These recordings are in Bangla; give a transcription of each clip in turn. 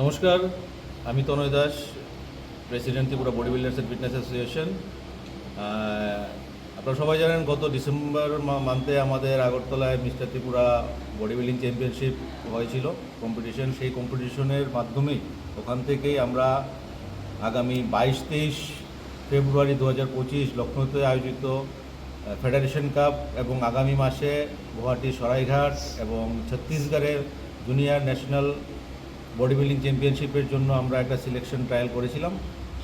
নমস্কার, আমি Tanay Das president Tripura body builders and fitness association আপনারা সবাই জানেন, গত ডিসেম্বর মান্থে আমাদের আগরতলায় mister Tripura body building championship হয়েছিল কম্পিটিশন সেই কম্পিটিশনের মাধ্যমেই ওখান থেকেই আমরা আগামী বাইশ তেইশ ফেব্রুয়ারি দু হাজার পঁচিশ লখনৌতে আয়োজিত ফেডারেশন কাপ এবং আগামী মাসে গুয়াহাটি সরাইঘাট এবং ছত্তিশগড়ের জুনিয়র ন্যাশনাল বডি বিল্ডিং চ্যাম্পিয়নশিপের জন্য আমরা একটা সিলেকশন ট্রায়াল করেছিলাম।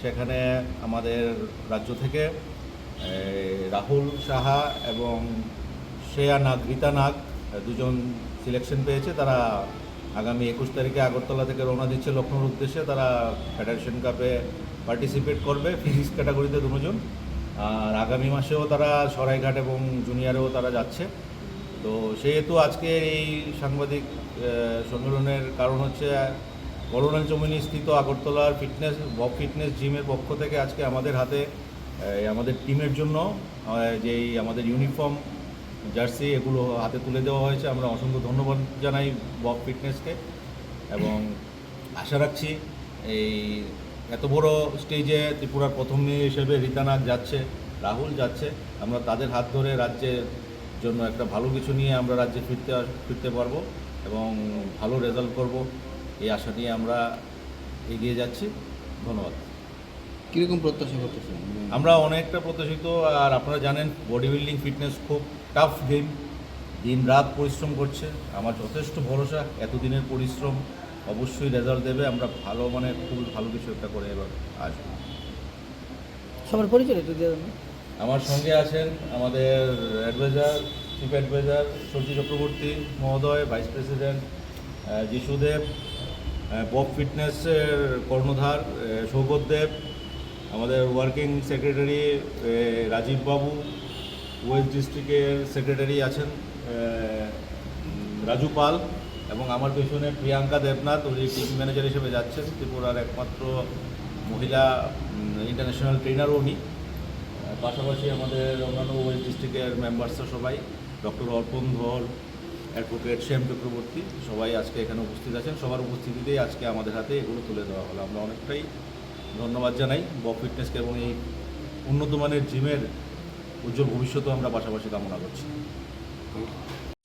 সেখানে আমাদের রাজ্য থেকে রাহুল সাহা এবং শ্রেয়া নাগ, রীতা নাগ দুজন সিলেকশন পেয়েছে। তারা আগামী একুশ তারিখে আগরতলা থেকে রওনা দিচ্ছে লখনৌর উদ্দেশ্যে। তারা ফেডারেশন কাপে পার্টিসিপেট করবে। ফিজিক্স ক্যাটাগরিতে দুজন। আর আগামী মাসেও তারা সরাইঘাট এবং জুনিয়রেও তারা যাচ্ছে। তো সেহেতু আজকে এই সাংবাদিক সম্মেলনের কারণ হচ্ছে করোনা চমিনী স্থিত আগরতলার ফিটনেস, বব ফিটনেস জিমের পক্ষ থেকে আজকে আমাদের হাতে আমাদের টিমের জন্য যেই আমাদের ইউনিফর্ম, জার্সি এগুলো হাতে তুলে দেওয়া হয়েছে। আমরা অসংখ্য ধন্যবাদ জানাই বব ফিটনেসকে এবং আশা রাখছি এই এত বড় স্টেজে ত্রিপুরার প্রথম মেয়ে হিসেবে রীতানাথ যাচ্ছে রাহুল যাচ্ছে। আমরা তাদের হাত ধরে রাজ্যের জন্য একটা ভালো কিছু নিয়ে আমরা রাজ্যে ফিরতে ফিরতে পারব এবং ভালো রেজাল্ট করব। এই আশা নিয়ে আমরা এগিয়ে যাচ্ছি। ধন্যবাদ। কীরকম প্রত্যাশা করতেছেন? আমরা অনেকটা প্রত্যাশিত আর আপনারা জানেন বডি বিল্ডিং ফিটনেস খুব টাফ গেম দিন রাত পরিশ্রম করছে। আমার যথেষ্ট ভরসা এতদিনের পরিশ্রম। অবশ্যই রেজাল্ট দেবে আমরা ভালো মানে খুব ভালো কিছু একটা করে এবার আসব। সবার পরিচয় একটু দিয়ে আমার সঙ্গে আছেন আমাদের advisor chief advisor Surya Chakraborty মহোদয় ভাইস প্রেসিডেন্ট যিশুদেব বব ফিটনেসের কর্ণধার সৌগত দেব আমাদের ওয়ার্কিং সেক্রেটারি রাজীব বাবু ওয়েস্ট ডিস্ট্রিক্টের সেক্রেটারি আছেন রাজু পাল। এবং আমার পেছনে প্রিয়াঙ্কা দেবনাথ, উনি টিম ম্যানেজার হিসেবে যাচ্ছেন। ত্রিপুরার একমাত্র মহিলা ইন্টারন্যাশনাল ট্রেনারও উনি। পাশাপাশি আমাদের অন্যান্য ওয়েস্ট ডিস্ট্রিক্টের মেম্বার্সরা সবাই ডক্টর অর্পণ ধর অ্যাডভোকেট শ্যাম চক্রবর্তী, সবাই আজকে এখানে উপস্থিত আছেন। সবার উপস্থিতিতেই আজকে আমাদের হাতে এগুলো তুলে দেওয়া হলো। আমরা অনেকটাই ধন্যবাদ জানাই বব ফিটনেসকে এবং এই উন্নত মানের জিমের উজ্জ্বল ভবিষ্যতেও আমরা পাশাপাশি কামনা করছি।